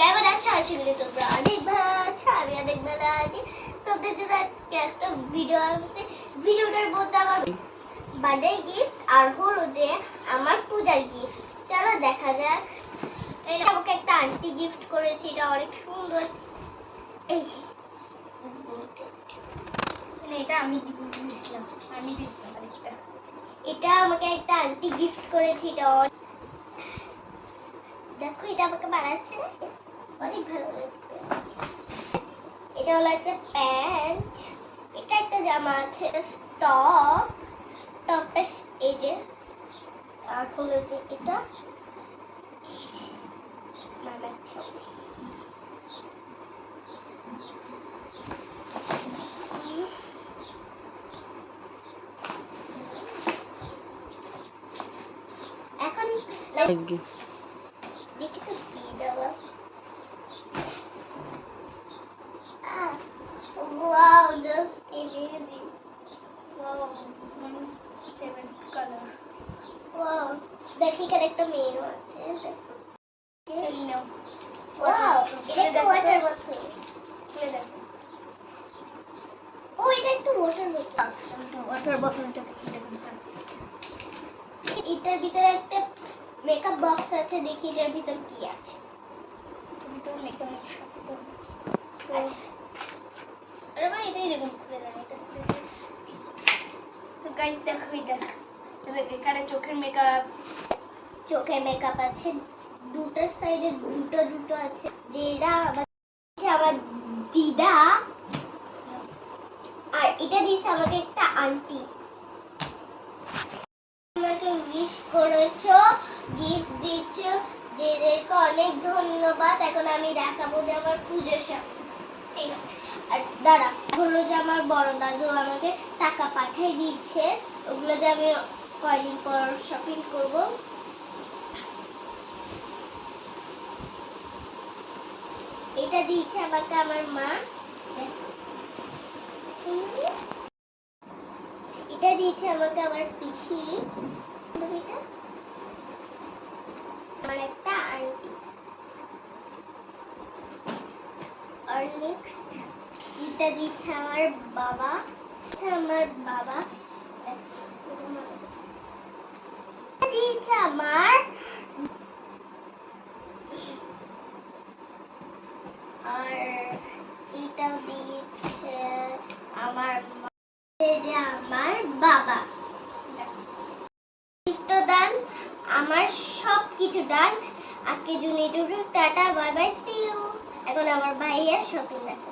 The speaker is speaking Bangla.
কেমন আছো? আশা করি তোমরা অনেক ভালো আছো, আমি অনেক ভালো আছি। তোদের জন্য আজকে একটা ভিডিও আসছে ভিডিওটার মধ্যে আমার বার্থডে গিফট আর হলো যে আমার পূজার গিফট চলো দেখা যাক। এটা আমাকে একটা আন্টি গিফট করেছে, এটা অনেক সুন্দর। এই যে মানে এটা আমি দিয়েছিলাম আমি দিয়েছিলাম এটা আমাকে একটা আন্টি গিফট করেছে, এটা দেখো, এটা আমাকে বানাচ্ছে না? অনেক ভালো লাগছে। এটা হলো একটা প্যান্ট। এটা একটা জামা আছে। টপ। টপটা এই যে। আর হলো যে এটা যে বানাচ্ছে এখন দেখি তো কি দেওয়া wow, just amazing. Wow, favourite colour wow. দেখি এখানে একটা মেয়েও আছে নাও Wow, এটা একটা খুলে দেখো ও এটা একটা ওয়াটার বোতল ওয়াটার বোতলটা দেখি দেখুন এটার ভিতরে একটা মেকআপ বক্স আছে দেখি এটার ভিতর কি আছে। তুমি অনেক অনেক শক্ত তো আরে ভাই এটাই দেখুন খুলে দেন এটা তো গাইস দেখো এটা। এখানে চোখের মেকআপ চোখের মেকআপ আছে দুটোর সাইডে দুটো দুটো আছে। যেটা আমার আমার দিদা আর এটা দিয়েছে আমাকে একটা আন্টি আমাকে উইশ করেছ গিফট দিচ্ছ যেদেরকে অনেক ধন্যবাদ, এখন আমি দেখাবো যে আমার এই নাও। আর দাঁড়া, হলো যে আমার বড় দাদু আমাকে টাকা পাঠিয়ে দিচ্ছে। ওগুলো যে আমি কয়দিন পর শপিং করব? এটা দিয়েছে আমাকে আমার মা। এটা দিয়েছে আমাকে আমার পিসি। এটা? আমার একটা আন্টি আর নেক্সট এটা দিয়েছে আমার বাবা। আমার বাবা। দিয়েছে আমার আর এটাও দিয়েছে আমার যে আমার বাবা গিফট দান আমার সব কিছু ডান আজকে জুনি Tutu tata bye bye see you এখন আমার ভাইয়ের শপিং দেখা।